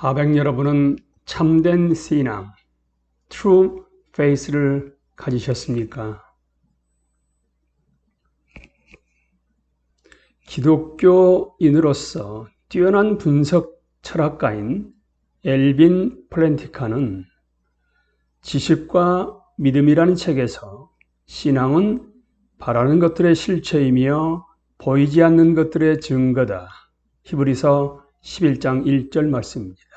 하백 여러분은 참된 신앙, true faith를 가지셨습니까? 기독교인으로서 뛰어난 분석 철학가인 엘빈 플랜티카는 지식과 믿음이라는 책에서 신앙은 바라는 것들의 실체이며 보이지 않는 것들의 증거다. 히브리서 11장 1절 말씀입니다.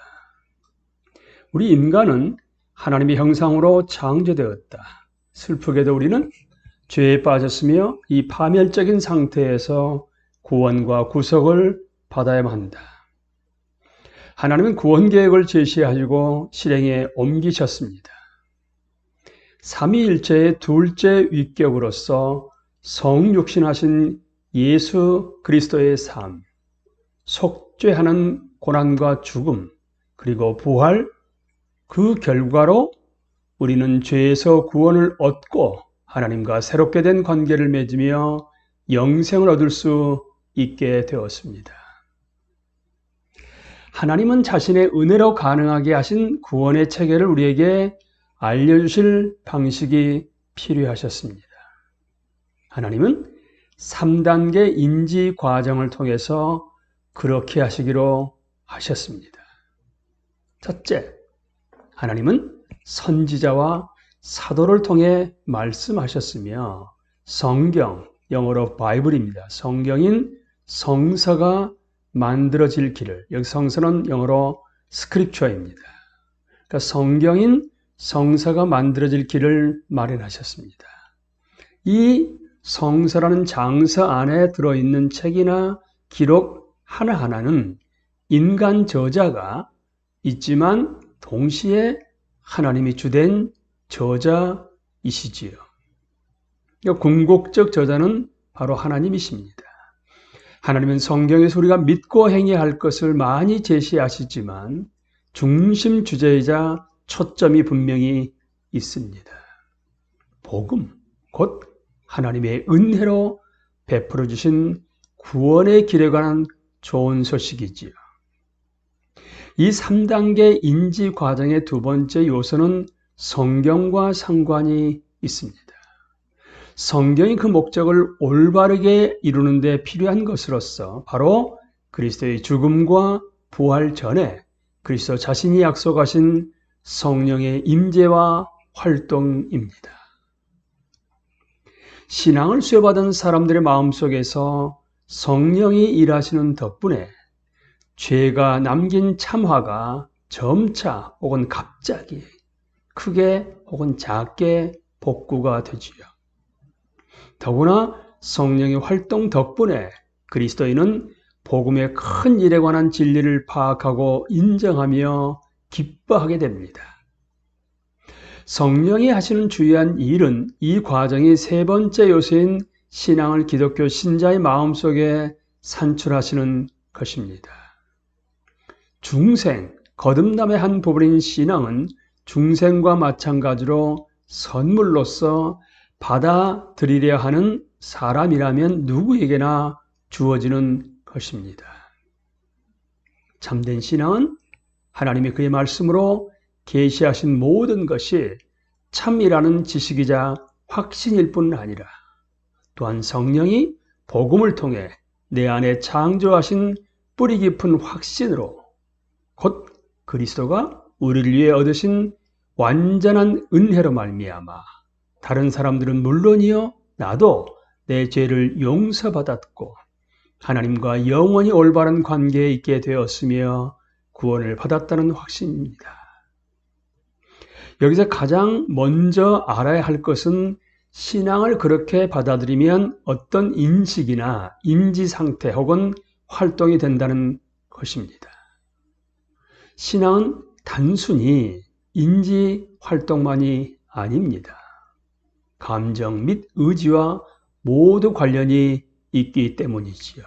우리 인간은 하나님의 형상으로 창조되었다. 슬프게도 우리는 죄에 빠졌으며 이 파멸적인 상태에서 구원과 구속을 받아야만 한다. 하나님은 구원 계획을 제시하시고 실행에 옮기셨습니다. 삼위일체의 둘째 위격으로서 성육신하신 예수 그리스도의 삶, 속죄하는 고난과 죽음, 그리고 부활, 그 결과로 우리는 죄에서 구원을 얻고 하나님과 새롭게 된 관계를 맺으며 영생을 얻을 수 있게 되었습니다. 하나님은 자신의 은혜로 가능하게 하신 구원의 체계를 우리에게 알려주실 방식이 필요하셨습니다. 하나님은 3단계 인지 과정을 통해서 그렇게 하시기로 하셨습니다. 첫째, 하나님은 선지자와 사도를 통해 말씀하셨으며 성경, 영어로 바이블입니다. 성경인 성서가 만들어질 길을, 여기 성서는 영어로 스크립처입니다. 그러니까 성경인 성서가 만들어질 길을 마련하셨습니다. 이 성서라는 장서 안에 들어있는 책이나 기록 하나하나는 인간 저자가 있지만 동시에 하나님이 주된 저자이시지요. 궁극적 저자는 바로 하나님이십니다. 하나님은 성경에서 우리가 믿고 행해야 할 것을 많이 제시하시지만 중심 주제이자 초점이 분명히 있습니다. 복음, 곧 하나님의 은혜로 베풀어 주신 구원의 길에 관한 좋은 소식이지요. 이 3단계 인지 과정의 두 번째 요소는 성경과 상관이 있습니다. 성경이 그 목적을 올바르게 이루는 데 필요한 것으로서 바로 그리스도의 죽음과 부활 전에 그리스도 자신이 약속하신 성령의 임재와 활동입니다. 신앙을 수여받은 사람들의 마음속에서 성령이 일하시는 덕분에 죄가 남긴 참화가 점차 혹은 갑자기 크게 혹은 작게 복구가 되지요. 더구나 성령의 활동 덕분에 그리스도인은 복음의 큰 일에 관한 진리를 파악하고 인정하며 기뻐하게 됩니다. 성령이 하시는 주요한 일은 이 과정의 세 번째 요소인 신앙을 기독교 신자의 마음속에 산출하시는 것입니다. 중생, 거듭남의 한 부분인 신앙은 중생과 마찬가지로 선물로서 받아들이려 하는 사람이라면 누구에게나 주어지는 것입니다. 참된 신앙은 하나님이 그의 말씀으로 계시하신 모든 것이 참이라는 지식이자 확신일 뿐 아니라 또한 성령이 복음을 통해 내 안에 창조하신 뿌리 깊은 확신으로 곧 그리스도가 우리를 위해 얻으신 완전한 은혜로 말미암아 다른 사람들은 물론이요 나도 내 죄를 용서받았고 하나님과 영원히 올바른 관계에 있게 되었으며 구원을 받았다는 확신입니다. 여기서 가장 먼저 알아야 할 것은 신앙을 그렇게 받아들이면 어떤 인식이나 인지 상태 혹은 활동이 된다는 것입니다. 신앙은 단순히 인지 활동만이 아닙니다. 감정 및 의지와 모두 관련이 있기 때문이지요.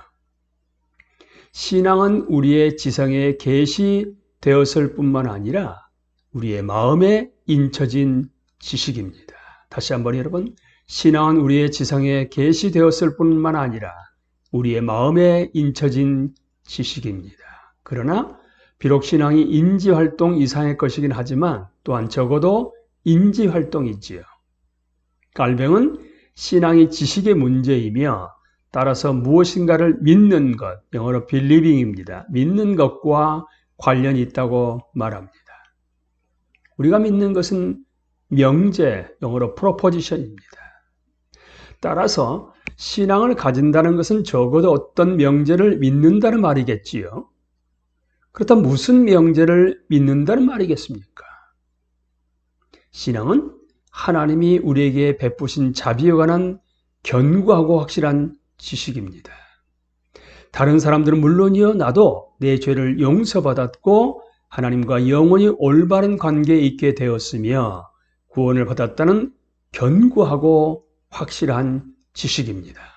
신앙은 우리의 지성에 계시되었을 뿐만 아니라 우리의 마음에 인쳐진 지식입니다. 다시 한번 여러분, 신앙은 우리의 지성에 계시되었을 뿐만 아니라 우리의 마음에 인쳐진 지식입니다. 그러나 비록 신앙이 인지활동 이상의 것이긴 하지만 또한 적어도 인지활동이지요. 깔병은 신앙이 지식의 문제이며 따라서 무엇인가를 믿는 것, 영어로 believing입니다. 믿는 것과 관련이 있다고 말합니다. 우리가 믿는 것은 명제, 영어로 proposition입니다. 따라서 신앙을 가진다는 것은 적어도 어떤 명제를 믿는다는 말이겠지요. 그렇다면 무슨 명제를 믿는다는 말이겠습니까? 신앙은 하나님이 우리에게 베푸신 자비에 관한 견고하고 확실한 지식입니다. 다른 사람들은 물론이요, 나도 내 죄를 용서받았고 하나님과 영원히 올바른 관계에 있게 되었으며 구원을 받았다는 견고하고 확실한 지식입니다.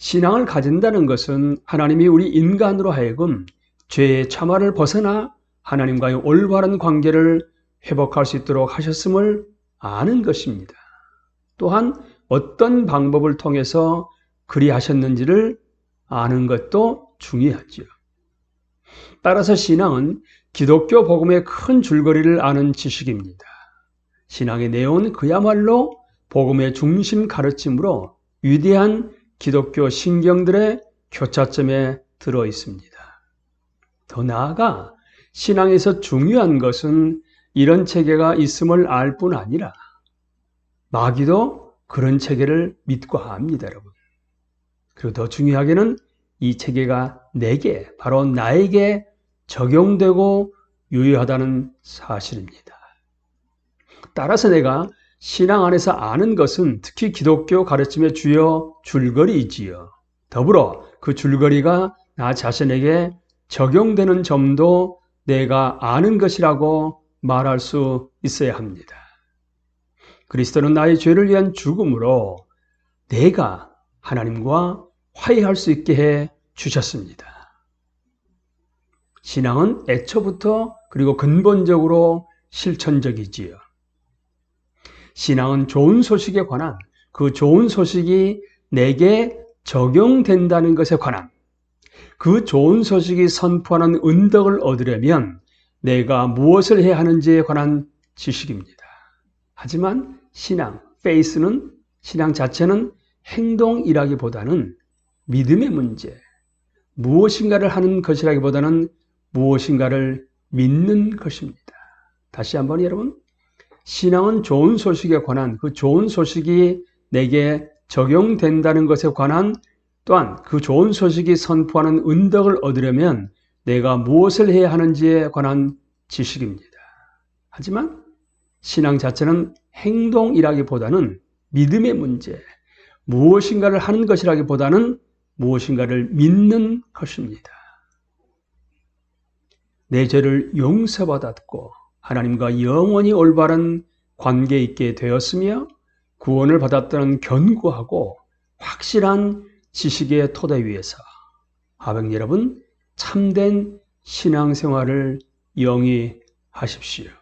신앙을 가진다는 것은 하나님이 우리 인간으로 하여금 죄의 참화를 벗어나 하나님과의 올바른 관계를 회복할 수 있도록 하셨음을 아는 것입니다. 또한 어떤 방법을 통해서 그리 하셨는지를 아는 것도 중요하지요. 따라서 신앙은 기독교 복음의 큰 줄거리를 아는 지식입니다. 신앙의 내용은 그야말로 복음의 중심 가르침으로 위대한 기독교 신경들의 교차점에 들어 있습니다. 더 나아가 신앙에서 중요한 것은 이런 체계가 있음을 알 뿐 아니라 마귀도 그런 체계를 믿고 합니다, 여러분. 그리고 더 중요하게는 이 체계가 내게, 바로 나에게 적용되고 유효하다는 사실입니다. 따라서 내가 신앙 안에서 아는 것은 특히 기독교 가르침의 주요 줄거리이지요. 더불어 그 줄거리가 나 자신에게 적용되는 점도 내가 아는 것이라고 말할 수 있어야 합니다. 그리스도는 나의 죄를 위한 죽음으로 내가 하나님과 화해할 수 있게 해 주셨습니다. 신앙은 애초부터 그리고 근본적으로 실천적이지요. 신앙은 좋은 소식에 관한 그 좋은 소식이 내게 적용된다는 것에 관한 그 좋은 소식이 선포하는 은덕을 얻으려면 내가 무엇을 해야 하는지에 관한 지식입니다. 하지만 신앙, 페이스는 신앙 자체는 행동이라기보다는 믿음의 문제, 무엇인가를 하는 것이라기보다는 무엇인가를 믿는 것입니다. 다시 한번 여러분, 신앙은 좋은 소식에 관한 그 좋은 소식이 내게 적용된다는 것에 관한 또한 그 좋은 소식이 선포하는 은덕을 얻으려면 내가 무엇을 해야 하는지에 관한 지식입니다. 하지만 신앙 자체는 행동이라기보다는 믿음의 문제, 무엇인가를 하는 것이라기보다는 무엇인가를 믿는 것입니다. 내 죄를 용서받았고 하나님과 영원히 올바른 관계 있게 되었으며 구원을 받았다는 견고하고 확실한 지식의 토대 위에서 하백 여러분 참된 신앙생활을 영위하십시오.